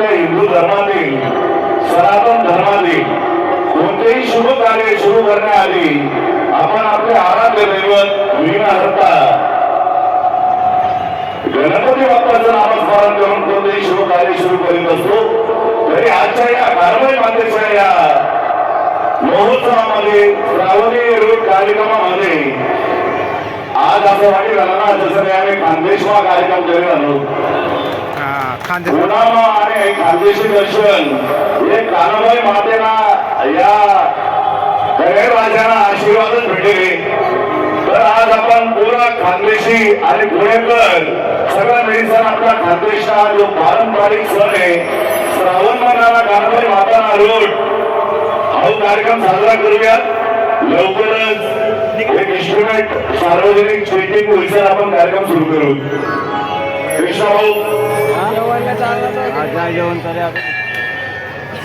आपल्या हिंदू धर्मातील सनातन धर्मातील कोणतेही शुभ कार्य सुरू करण्याआधी आपण आपले आराध्य दैवत विघ्नहर्ता गणपती बाप्पाचं नामस्मरण करून कोणतेही शुभ कार्य सुरू करीत असतो तरी आजच्या या कारवाई मातेच्या या महोत्सवामध्ये श्रावणी रोड कार्यक्रमामध्ये आज असं वाटेल ना जसं आम्ही खानदेशमा कार्यक्रम करीत आलो हा खांदे आणि खानदेशी दर्शन. हे कानाबाई मातेला या गणेश राजांना आशीर्वादच भेटले. तर आज आपण पूर्ण खानदेशी आणि पुणेकर सगळा मिळून आपला खानदेशचा जो पारंपरिक सण आहे श्रावण महिन्याला कानाबाई माताना रोड हा कार्यक्रम साजरा करूयात. लवकरच एक इन्स्ट्रुमेंट सार्वजनिक चेटिंग होईल आपण कार्यक्रम सुरू करू. कृष्णा भाऊ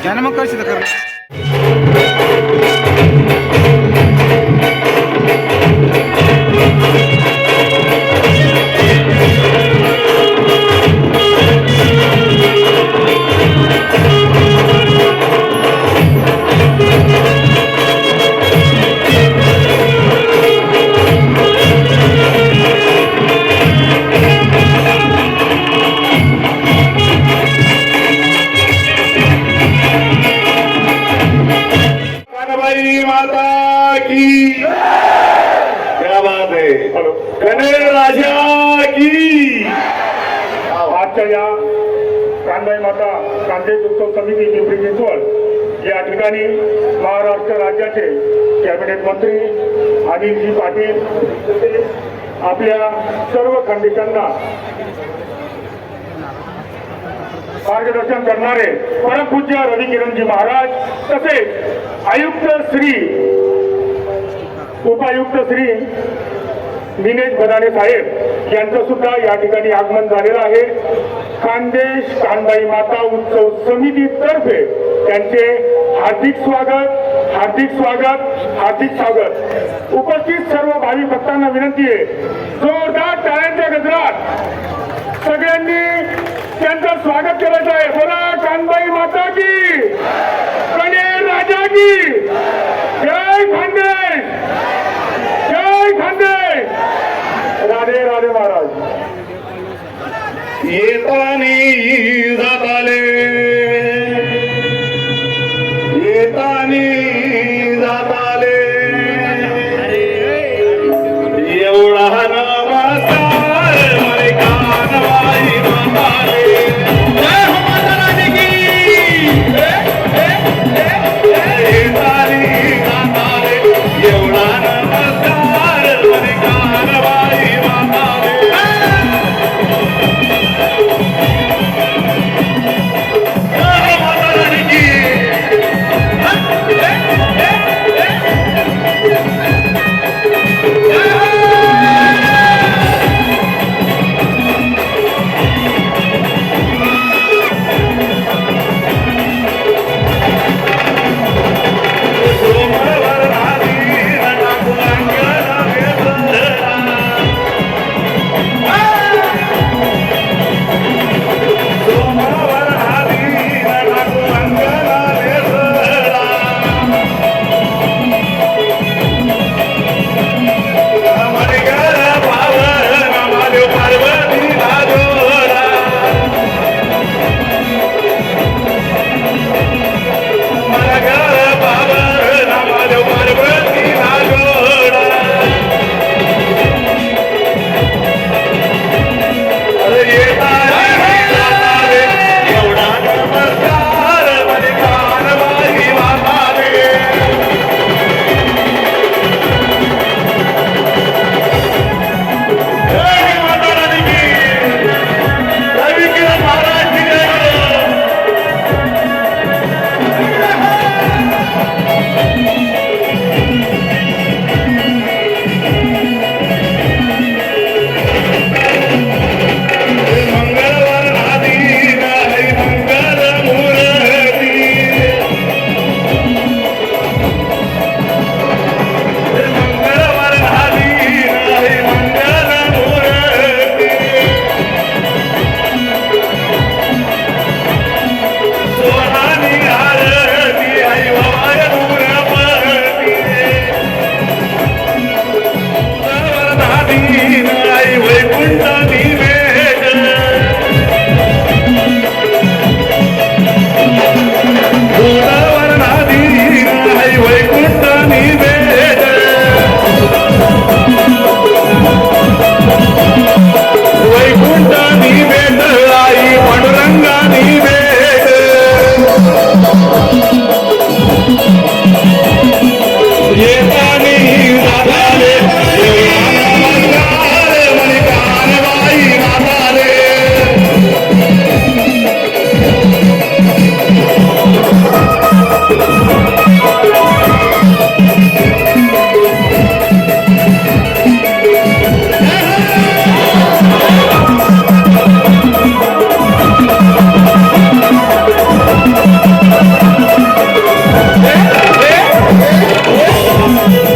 ज्यानं मग कशी कर? की क्या बात है? कने राजा की। आजच्या या कांदाई माता कांदे उत्सव समिती पिंपरी चिंचवड या ठिकाणी महाराष्ट्र राज्याचे कॅबिनेट मंत्री अनिलजी पाटील तसेच आपल्या सर्व खंडितांना मार्गदर्शन करणारे परमपूज्य रवी किरणजी महाराज तसेच आयुक्त श्री उपायुक्त श्री दिनेश भदाने साहेब यांचं सुद्धा या ठिकाणी आगमन झालेलं आहे. खानदेश कानबाई माता उत्सव समितीतर्फे त्यांचे हार्दिक स्वागत हार्दिक स्वागत हार्दिक स्वागत. उपस्थित सर्व भावी भक्तांना विनंती आहे. जोरदार टाळ्यांच्या गजरात सगळ्यांनी त्यांचं स्वागत करायचं आहे. बोला कानबाई माता की गणेश राजा की. जय खानदेश! ¡Vamos! ¡Vamos!